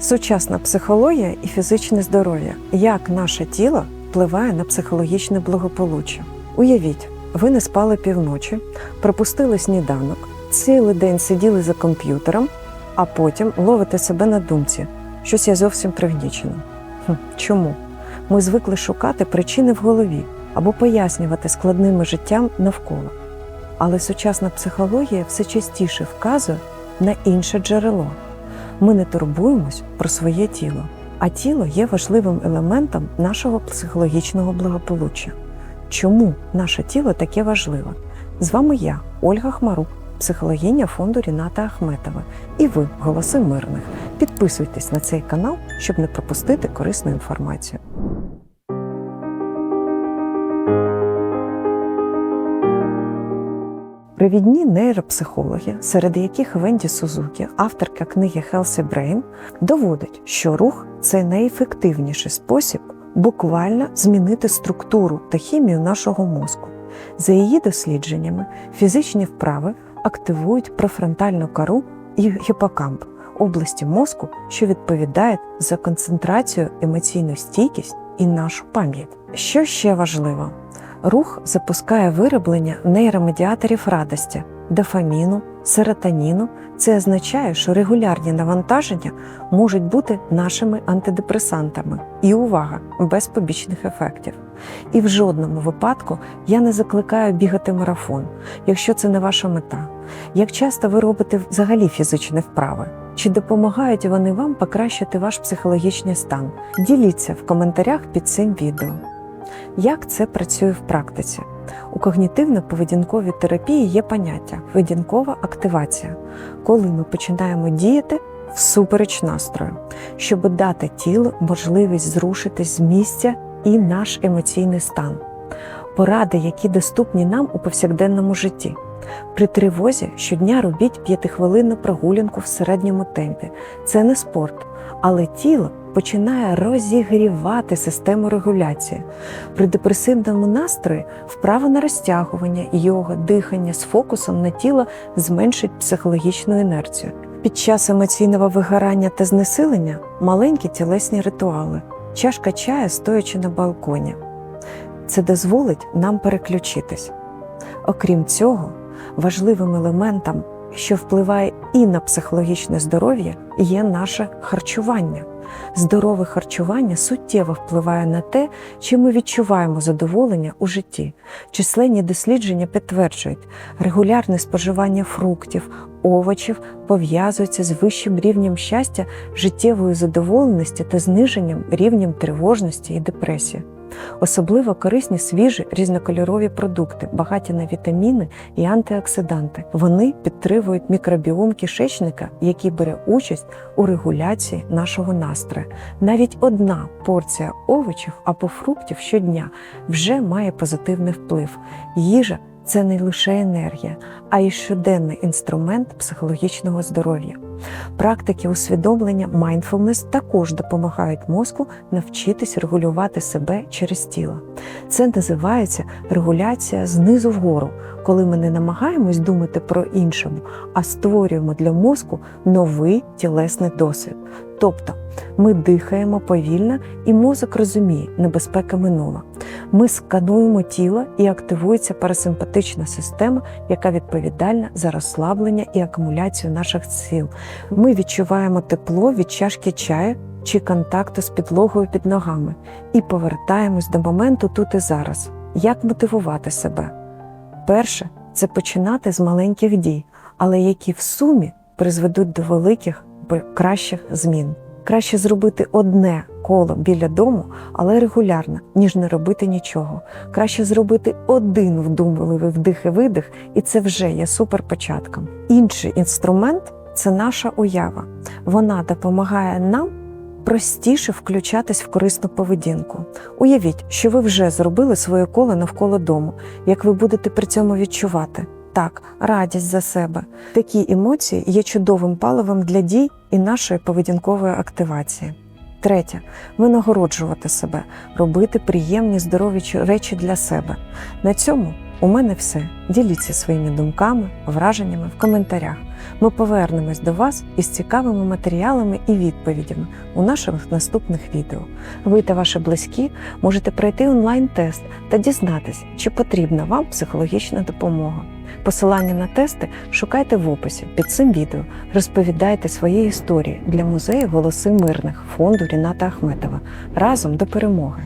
Сучасна психологія і фізичне здоров'я. Як наше тіло впливає на психологічне благополуччя? Уявіть, ви не спали півночі, пропустили сніданок, цілий день сиділи за комп'ютером, а потім ловите себе на думці, щось я зовсім пригнічена. Хм, чому? Ми звикли шукати причини в голові або пояснювати складними життям навколо. Але сучасна психологія все частіше вказує на інше джерело. Ми не турбуємось про своє тіло, а тіло є важливим елементом нашого психологічного благополуччя. Чому наше тіло таке важливе? З вами я, Ольга Хмарук, психологиня фонду Ріната Ахметова, і ви, голоси мирних. Підписуйтесь на цей канал, щоб не пропустити корисну інформацію. Привідні нейропсихологи, серед яких Венді Сузукі, авторка книги Healthy Brain, доводить, що рух це найефективніший спосіб буквально змінити структуру та хімію нашого мозку. За її дослідженнями, фізичні вправи активують префронтальну кору і гіпокамп області мозку, що відповідають за концентрацію, емоційну стійкість і нашу пам'ять. Що ще важливо? Рух запускає вироблення нейромедіаторів радості, дофаміну, серотоніну. Це означає, що регулярні навантаження можуть бути нашими антидепресантами. І увага, без побічних ефектів. І в жодному випадку я не закликаю бігати марафон, якщо це не ваша мета. Як часто ви робите взагалі фізичні вправи? Чи допомагають вони вам покращити ваш психологічний стан? Діліться в коментарях під цим відео. Як це працює в практиці? У когнітивно-поведінковій терапії є поняття поведінкова активація, коли ми починаємо діяти всупереч настрою, щоб дати тілу можливість зрушитись з місця і наш емоційний стан. Поради, які доступні нам у повсякденному житті. При тривозі щодня робіть п'ятихвилинну прогулянку в середньому темпі. Це не спорт, але тіло починає розігрівати систему регуляції. При депресивному настрої вправа на розтягування, йога, дихання з фокусом на тіло зменшить психологічну інерцію. Під час емоційного вигорання та знесилення маленькі тілесні ритуали, чашка чая стоячи на балконі. Це дозволить нам переключитись. Окрім цього, важливим елементом, що впливає і на психологічне здоров'я, є наше харчування. Здорове харчування суттєво впливає на те, чи ми відчуваємо задоволення у житті. Численні дослідження підтверджують, регулярне споживання фруктів, овочів пов'язується з вищим рівнем щастя, життєвої задоволеності та зниженням рівнем тривожності і депресії. Особливо корисні свіжі різнокольорові продукти, багаті на вітаміни і антиоксиданти. Вони підтримують мікробіом кишечника, який бере участь у регуляції нашого настрою. Навіть одна порція овочів або фруктів щодня вже має позитивний вплив. Їжа це не лише енергія, а й щоденний інструмент психологічного здоров'я. Практики усвідомлення mindfulness також допомагають мозку навчитись регулювати себе через тіло. Це називається регуляція знизу вгору, коли ми не намагаємось думати про іншому, а створюємо для мозку новий тілесний досвід. Тобто ми дихаємо повільно, і мозок розуміє, небезпека минула. Ми скануємо тіло і активується парасимпатична система, яка відповідальна за розслаблення і акумуляцію наших сил. Ми відчуваємо тепло від чашки чаю чи контакту з підлогою під ногами і повертаємось до моменту тут і зараз. Як мотивувати себе? Перше це починати з маленьких дій, але які в сумі призведуть до великих кращих змін. Краще зробити одне коло біля дому, але регулярно, ніж не робити нічого. Краще зробити один вдумливий вдих і видих, і це вже є суперпочатком. Інший інструмент це наша уява. Вона допомагає нам простіше включатись в корисну поведінку. Уявіть, що ви вже зробили своє коло навколо дому, як ви будете при цьому відчувати. Так, радість за себе. Такі емоції є чудовим паливом для дій і нашої поведінкової активації. Третє винагороджувати себе, робити приємні здорові речі для себе. На цьому У мене все. Діліться своїми думками, враженнями в коментарях. Ми повернемось до вас із цікавими матеріалами і відповідями у наших наступних відео. Ви та ваші близькі можете пройти онлайн-тест та дізнатись, чи потрібна вам психологічна допомога. Посилання на тести шукайте в описі під цим відео. Розповідайте свої історії для музею Голоси мирних фонду Ріната Ахметова. Разом до перемоги!